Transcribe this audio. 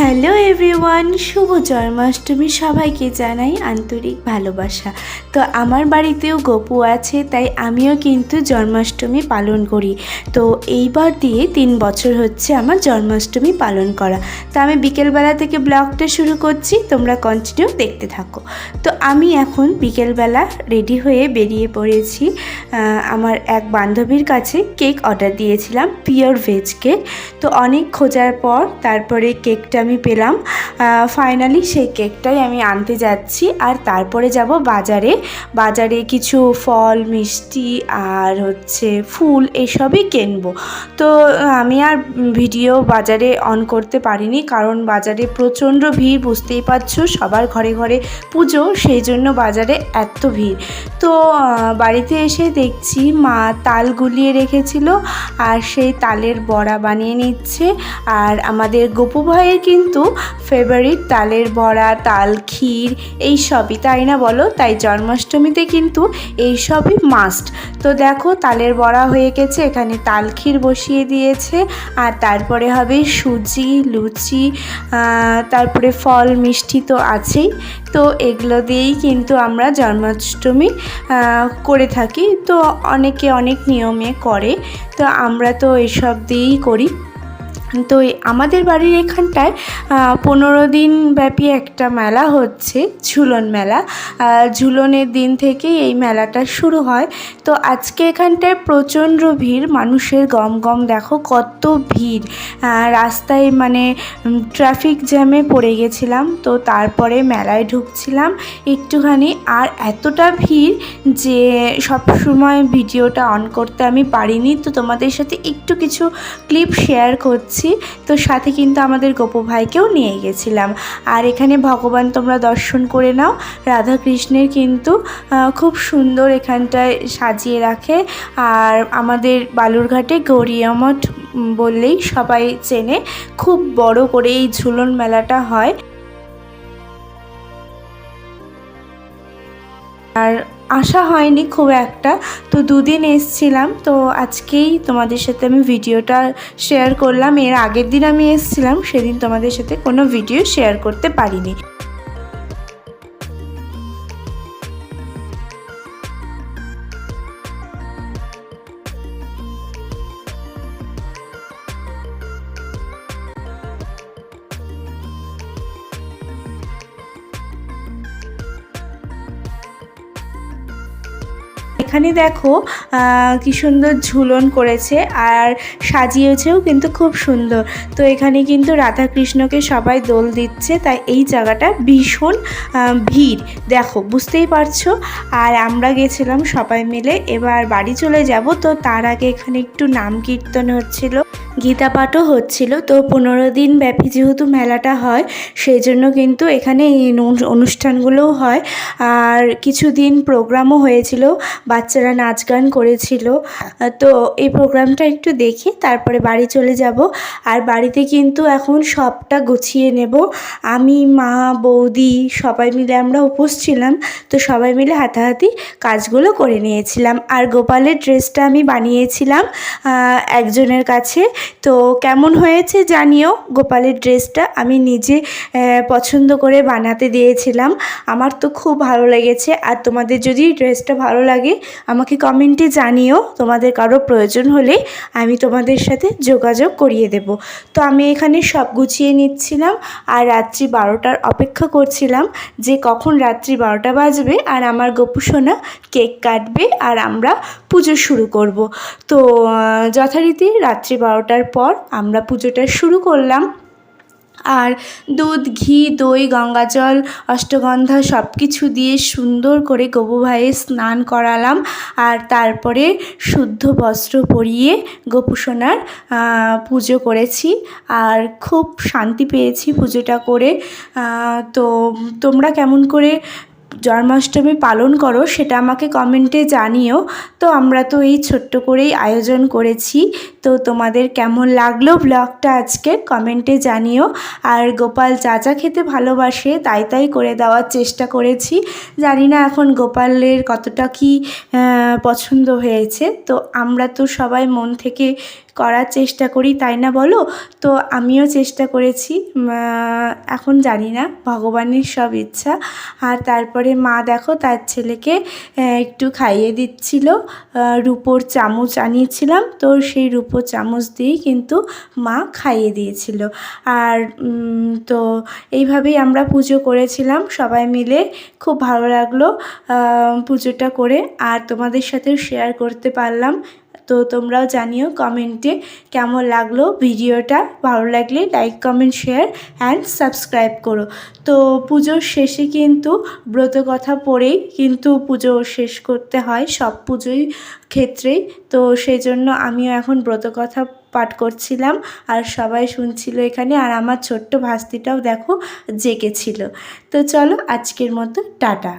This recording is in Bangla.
হ্যালো এভরিওয়ান, শুভ জন্মাষ্টমী সবাইকে জানাই আন্তরিক ভালোবাসা। তো আমার বাড়িতেও গপু আছে, তাই আমিও কিন্তু জন্মাষ্টমী পালন করি। তো এইবার দিয়ে তিন বছর হচ্ছে আমার জন্মাষ্টমী পালন করা। তো আমি বিকেলবেলা থেকে ব্লগটা শুরু করছি, তোমরা কন্টিনিউ দেখতে থাকো। তো আমি এখন বিকেলবেলা রেডি হয়ে বেরিয়ে পড়েছি। আমার এক বান্ধবীর কাছে কেক অর্ডার দিয়েছিলাম পিওর ভেজ কেক তো অনেক খোঁজার পর, তারপরে কেকটা আমি পেলাম। ফাইনালি সেই কেকটাই আমি আনতে যাচ্ছি। আর তারপরে যাব বাজারে। বাজারে কিছু ফল, মিষ্টি আর হচ্ছে ফুল এসবই কিনবো। তো আমি আর ভিডিও বাজারে অন করতে পারিনি। কারণ বাজারে প্রচণ্ড ভিড়, বুঝতেই পারছ, সবার ঘরে ঘরে পুজো, সেই জন্য বাজারে এত ভিড়। তো বাড়িতে এসে দেখছি মা তাল গুলিয়ে রেখেছিল। আর সেই তালের বড়া বানিয়ে নিচ্ছে। আর আমাদের গপু ভাইয়ের কিন্তু ফেভারিট তালের বড়া, তাল ক্ষীর এই সবই তাই না বলো? তাই জন্মাষ্টমীতে কিন্তু এই সবই মাস্ট তো দেখো, তালের বড়া হয়ে গেছে, এখানে তাল ক্ষীর বসিয়ে দিয়েছে, আর তারপরে হবে সুজি, লুচি তারপরে ফল, মিষ্টি তো আছেই। তো এগুলো দিয়েই কিন্তু আমরা জন্মাষ্টমী করে থাকি। তো অনেকে অনেক নিয়মে করে, তো আমরা তো এসব দিয়েই করি। তো আমাদের বাড়ির এখানটায় পনেরো দিন ব্যাপী একটা মেলা হচ্ছে, ঝুলন মেলা। ঝুলনের দিন থেকেই এই মেলাটা শুরু হয়। তো আজকে এখানটায় প্রচণ্ড ভিড়, মানুষের গম গম, দেখো কত ভিড়। রাস্তায় মানে ট্রাফিক জ্যামে পড়ে গেছিলাম, তো তারপরে মেলায় ঢুকছিলাম একটুখানি। আর এতটা ভিড় যে সব সময় ভিডিওটা অন করতে আমি পারিনি। তো তোমাদের সাথে একটু কিছু ক্লিপ শেয়ার করছি। তো সাথে কিন্তু আমাদের গোপু ভাইকেও নিয়ে গেছিলাম। আর এখানে ভগবান তোমরা দর্শন করে নাও, রাধাকৃষ্ণের কিন্তু খুব সুন্দর এখানটায় সাজিয়ে রাখে। আর আমাদের বালুরঘাটে গৌরিয়া মঠ বললেই সবাই চেনে, খুব বড় করে এই ঝুলন মেলাটা হয়। আর আসা হয়নি খুব একটা। তো দুদিন এসছিলাম, তো আজকেই তোমাদের সাথে আমি ভিডিওটা শেয়ার করলাম। এর আগের দিন আমি এসছিলাম, সেদিন তোমাদের সাথে কোনো ভিডিও শেয়ার করতে পারিনি। এখানে দেখো কি সুন্দর ঝুলন করেছে আর সাজিয়েছেও কিন্তু খুব সুন্দর। তো এখানে কিন্তু রাধাকৃষ্ণকে সবাই দোল দিচ্ছে, তাই এই জায়গাটা ভীষণ ভিড়। দেখো, বুঝতেই পারছ? আর আমরা গেছিলাম সবাই মিলে, এবার বাড়ি চলে যাব। তো তার আগে এখানে একটু নাম কীর্তন হচ্ছিল। গীতা পাঠও হচ্ছিল। তো পনেরো দিন ব্যাপী যেহেতু মেলাটা হয় সেই জন্য কিন্তু এখানে এই অনু- অনুষ্ঠানগুলোও হয়। আর কিছুদিন প্রোগ্রামও হয়েছিল, বাচ্চারা নাচ গান করেছিল। তো এই প্রোগ্রামটা একটু দেখি, তারপরে বাড়ি চলে যাব। আর বাড়িতে কিন্তু এখন সবটা গুছিয়ে নেব। আমি, মা, বৌদি সবাই মিলে আমরা উপোস ছিলাম, তো সবাই মিলে হাতাহাতি কাজগুলো করে নিয়েছিলাম। আর গোপালের ড্রেসটা আমি বানিয়েছিলাম একজনের কাছে। তো কেমন হয়েছে জানিও? গোপালের ড্রেসটা আমি নিজে পছন্দ করে বানাতে দিয়েছিলাম। আমার তো খুব ভালো লেগেছে। আর তোমাদের যদি ড্রেসটা ভালো লাগে, আমাকে কমেন্টে জানিও। তোমাদের কারও প্রয়োজন হলে আমি তোমাদের সাথে যোগাযোগ করিয়ে দেব। তো আমি এখানে সব গুছিয়ে নিচ্ছিলাম আর রাত্রি বারোটার অপেক্ষা করছিলাম যে কখন রাত্রি বারোটা বাজবে। আর আমার গোপুসোনা কেক কাটবে আর আমরা পুজো শুরু করব। তো যথারীতি রাত্রি বারোটার পর আমরা পুজোটা শুরু করলাম। আর দুধ, ঘি, দই গঙ্গাজল অষ্টগন্ধা সব কিছু দিয়ে সুন্দর করে গবু ভাইয়ের স্নান করালাম। আর তারপরে শুদ্ধ বস্ত্র পরিয়ে গোপুসোনার পুজো করেছি। আর খুব শান্তি পেয়েছি পুজোটা করে। তো, তোমরা কেমন করে জন্মাষ্টমী পালন করো, সেটা আমাকে কমেন্টে জানিও। তো আমরা তো এই ছোট্ট করেই আয়োজন করেছি। তো তোমাদের কেমন লাগল ব্লগটা আজকে কমেন্টে জানিও। আর গোপাল যা যা খেতে ভালোবাসে তাই তাই করে দেওয়ার চেষ্টা করেছি। জানি না এখন গোপালের কতটা কি পছন্দ হয়েছে। তো আমরা তো সবাই মন থেকে করার চেষ্টা করি, তাই না বলো? তো আমিও চেষ্টা করেছি এখন জানি না, ভগবানের সব ইচ্ছা। আর তারপরে মা দেখো, তার ছেলেকে একটু খাইয়ে দিচ্ছিল রুপোর চামচ আনিয়েছিলাম। তো সেই রুপোর চামচ দিয়েই কিন্তু মা খাইয়ে দিয়েছিল। আর তো এইভাবেই আমরা পুজো করেছিলাম, সবাই মিলে। খুব ভালো লাগল পুজোটা করে। আর তোমাদের সাথেও শেয়ার করতে পারলাম। তো তোমরাও জানিও কমেন্টে কেমন লাগল ভিডিওটা। ভালো লাগলে like, comment, share and subscribe করো। তো পুজোর শেষে কিন্তু ব্রত কথা পড়েই কিন্তু পুজো শেষ করতে হয় সব পুজোই ক্ষেত্রেই। তো সেই জন্য আমিও এখন ব্রত কথা পাঠ করছিলাম আর সবাই শুনছিল এখানে আর আমার ছোট্ট ভাস্তিটাও দেখো জেগেছিল। তো চলো আজকের মতো টাটা।